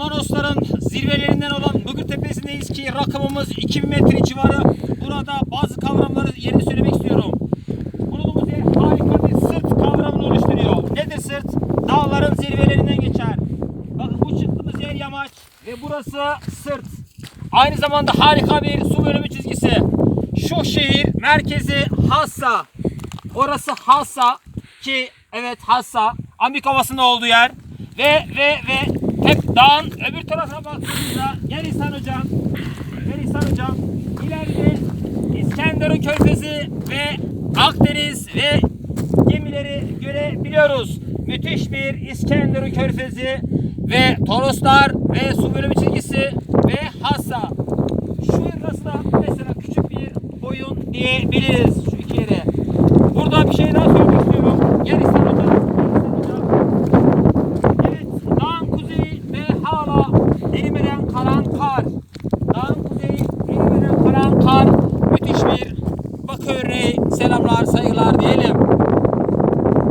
Amanosların zirvelerinden olan Bıgır Tepesi'ndeyiz ki rakımımız 2000 metre civarı. Burada bazı kavramları yerini söylemek istiyorum. Bulunduğumuz yer harika bir sırt kavramını oluşturuyor. Nedir sırt? Dağların zirvelerinden geçer. Bakın bu çıktığımız yer yamaç ve burası sırt. Aynı zamanda harika bir su bölümü çizgisi. Şu şehir merkezi Hassa. Orası Hassa ki evet Hassa Amerika Ovası'nda olduğu yer. Ve ve ve dağın öbür tarafına baktığımızda gel İhsan hocam. Gel İhsan hocam. İleride İskenderun Körfezi ve Akdeniz ve gemileri görebiliyoruz. Müthiş bir İskenderun Körfezi ve Toroslar ve su bölümü çizgisi ve Hassa. Şurası da mesela küçük bir boyun diyebiliriz şu iki yere. Burada bir şey daha söylemek istiyorum. Gel İhsan hocam. İhsan hocam. Evet, dağın kuzeyi ve hala erimeden kalan kar. Dağın kuzeyi erimeden kalan kar. Müthiş bir bakı örneği. Selamlar, saygılar.